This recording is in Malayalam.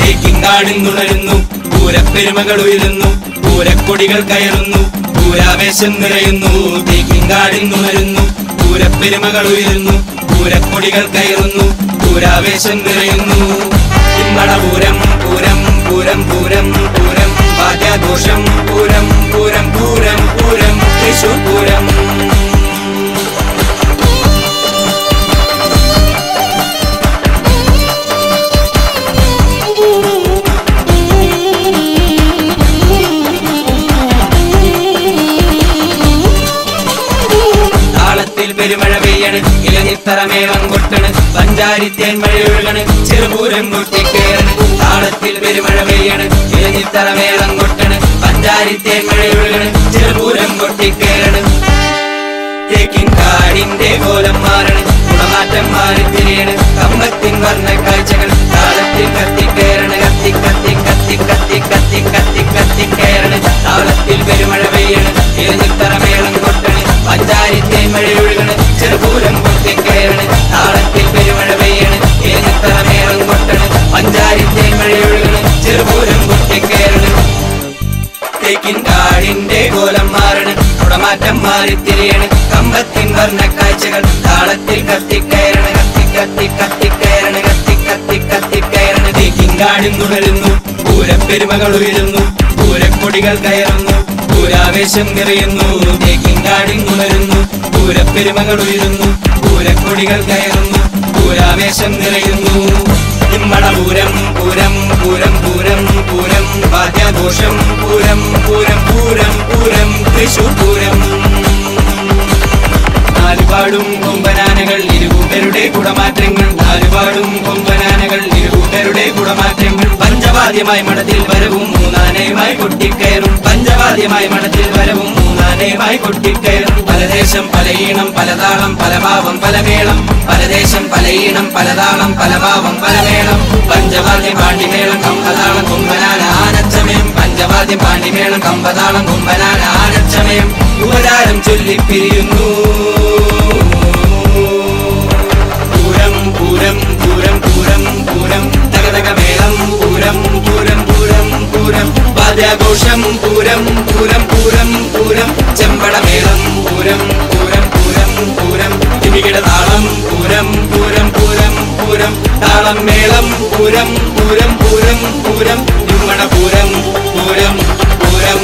തേക്കിങ്ങാടിന്നുണരുന്നു പൂരപ്പെരുമകൾ ഉയരുന്നു. പൂരക്കൊടികൾ കയറുന്നു. പൂരാവേശം നിറയുന്നു. തേക്കിങ്ങാടിന്നുണരുന്നു പൂരപ്പെരുമകൾ ഉയരുന്നു. പൂരക്കൊടികൾ കയറുന്നു. പൂരാവേശം നിറയുന്നു. പൂരം പൂരം പൂരം പൂരം പൂരം വാദ്യാഘോഷം പൂരം പൂരം. പഞ്ചാരി തേൻമഴ ഒഴുകണ് ചെറുപൂരം കൂട്ടിക്കേറണ് താളത്തിൽ പെരുമഴ പെയ്യണ് ഇലഞ്ഞിത്തറമേളം കൊട്ടണ്. പഞ്ചാരി തേൻമഴ ഒഴുകണ് ചെറുപൂരം കൊട്ടിക്കേറണ്. തേക്കിൻ കാടിന്റെ കോലം മാറണ്. ഗുണമാറ്റം മാറി തിരിയണ്. കമ്പത്തിൻ വർണ കാഴ്ചകൾ താളത്തിൽ കത്തിക്കേറണ്. കത്തി കത്തി കത്തി കത്തി കുടമാറ്റം മാറി തിരിയണ് കമ്പത്തിൻ വർണ കാഴ്ചകൾ താളത്തിൽ കത്തിക്കയറണ് കത്തി കത്തി കത്തിക്കയറണ് കത്തി കത്തി കത്തിക്കയറണ്. തേക്കിങ്കാടും തുടരുന്നു പൂരപ്പെരുമകൾ ഉയരുന്നു പൂരക്കൊടികൾ കയറുന്നു പൂരാവേശം നിറയുന്നു. തേക്കിങ്കാടും തുടരുന്നു പൂരപ്പെരുമകൾ ഉയരുന്നു പൂരക്കൊടികൾ കയറുന്നു പൂരാവേശം നിറയുന്നു. ഇമ്മട പൂരം പൂരം പൂരം പൂരം പൂരം വാദ്യാഘോഷം നാലുപാടും കൊമ്പനാനകൾ ഇരുകൂട്ടരുടെ കുടമാറ്റങ്ങൾ. നാലുപാടും കൊമ്പനാനകൾ ഇരുകൂട്ടരുടെ കുടമാറ്റങ്ങൾ. പഞ്ചവാദ്യമായി മഠത്തിൽ വരവും മൂന്നാനയുമായി കൊട്ടിക്കയറും. പഞ്ചവാദ്യമായി മഠത്തിൽ വരവും മൂന്നാനയുമായി കൊട്ടിക്കയറും. പലദേശം പലയീണം പലതാളം പലഭാവം പലമേളം പലദേശം പലയീണം പലതാളം പലഭാവം പലമേളം പഞ്ചവാദ്യ പാണ്ഡിമേളം കമ്പതാളം കൊമ്പനാന ആനച്ചമയം. പഞ്ചവാദ്യ പാണ്ഡിമേളം കമ്പതാളം കൊമ്പനാന ആനച്ചമയം. ഉപചാരം ചൊല്ലിപ്പിരിയുന്നു. വാദ്യാഘോഷം പൂരം പൂരം പൂരം പൂരം ചെമ്പടമേളം പൂരം പൂരം പൂരം പൂരം തിമികിട താളം പൂരം പൂരം പൂരം പൂരം താളം മേളം പൂരം പൂരം പൂരം പൂരം ഇമ്മട പൂരം പൂരം പൂരം